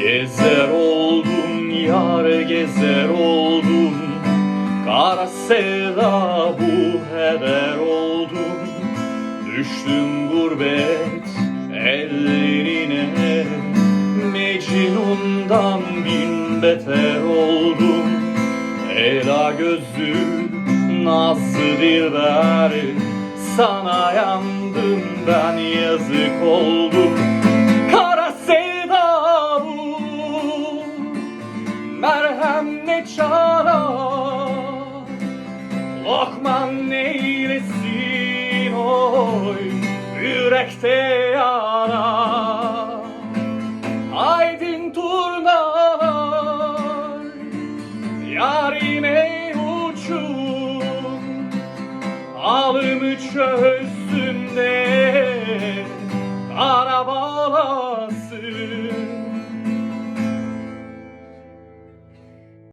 Gezer oldum yar gezer oldum Kara sevda bu heder oldum Düştüm gurbet ellerine. Mecnun'dan bin beter oldum Ela gözlü nazlı dilber Sana yandım ben yazık oldum Merhem ne çarar Lokman neylesin oy Yürekte yanar Aydın turnalar Yarime uçun. Alımı çözdüm de Kara bağlasın